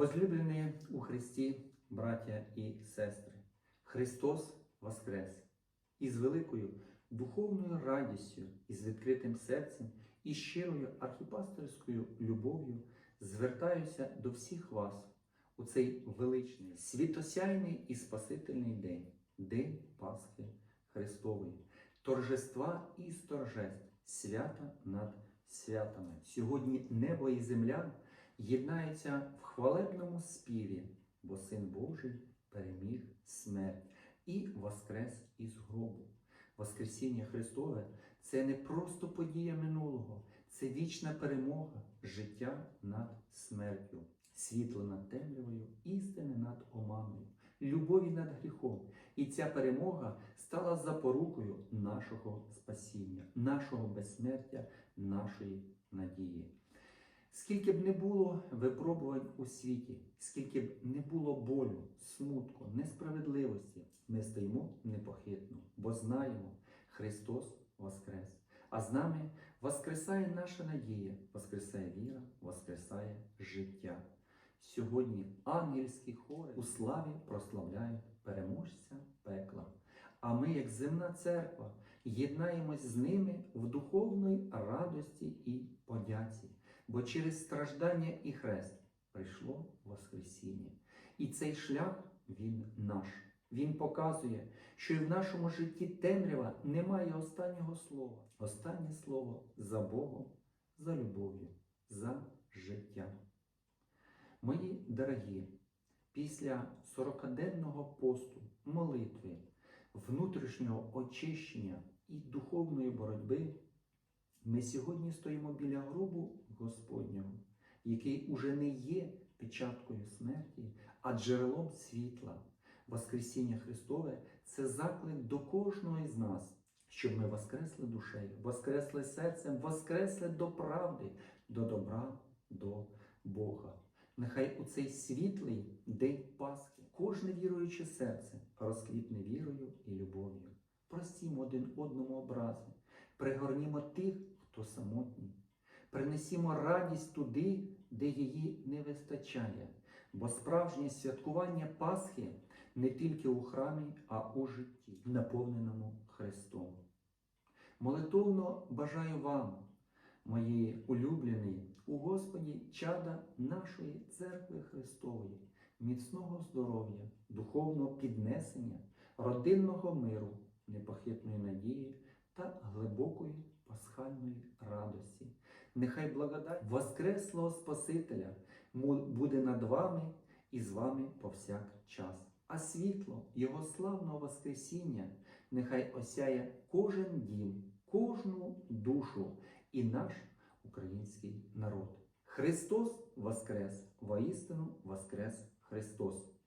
Возлюблені у Христі, браття і сестри, Христос Воскрес! І з великою духовною радістю, і з відкритим серцем, і щирою архіпасторською любов'ю звертаюся до всіх вас у цей величний, світосяйний і спасительний день, День Пасхи Христової, торжества і торжеств, свята над святами. Сьогодні небо і земля єднаються в хвалебному співі, бо Син Божий переміг смерть і воскрес із гробу. Воскресіння Христове це не просто подія минулого, це вічна перемога життя над смертю, світло над темрявою, істини над оманою, любові над гріхом. І ця перемога стала запорукою нашого спасіння, нашого безсмертя, нашої надії. Скільки б не було випробувань у світі, скільки б не було болю, смутку, несправедливості, ми стоїмо непохитно, бо знаємо, Христос Воскрес. А з нами воскресає наша надія, воскресає віра, воскресає життя. Сьогодні ангельські хори у славі прославляють переможця пекла. А ми, як земна церква, єднаємось з ними в духовної радості і подяці, бо через страждання і хрест прийшло Воскресіння. І цей шлях він наш. Він показує, що і в нашому житті темрява немає останнього слова. Останнє слово за Богом, за любов'ю, за життя. Мої дорогі, після 40-денного посту, молитви, внутрішнього очищення і духовної боротьби, ми сьогодні стоїмо біля гробу Господнього, який уже не є печаткою смерті, а джерелом світла. Воскресіння Христове це заклик до кожного із нас, щоб ми воскресли душею, воскресли серцем, воскресли до правди, до добра, до Бога. Нехай у цей світлий день Пасхи кожне віруюче серце розквітне вірою і любов'ю. Простімо один одному образи, пригорнімо тих, хто самотній, принесімо радість туди, де її не вистачає, бо справжнє святкування Пасхи не тільки у храмі, а у житті, наповненому Христом. Молитовно бажаю вам, мої улюблені, у Господі чада нашої церкви Христової, міцного здоров'я, духовного піднесення, родинного миру, непохитної надії та глибокої пасхальної радості. Нехай благодать Воскреслого Спасителя буде над вами і з вами повсякчас. А світло Його славного Воскресіння нехай осяє кожен дім, кожну душу і наш український народ. Христос Воскрес! Воістину Воскрес Христос!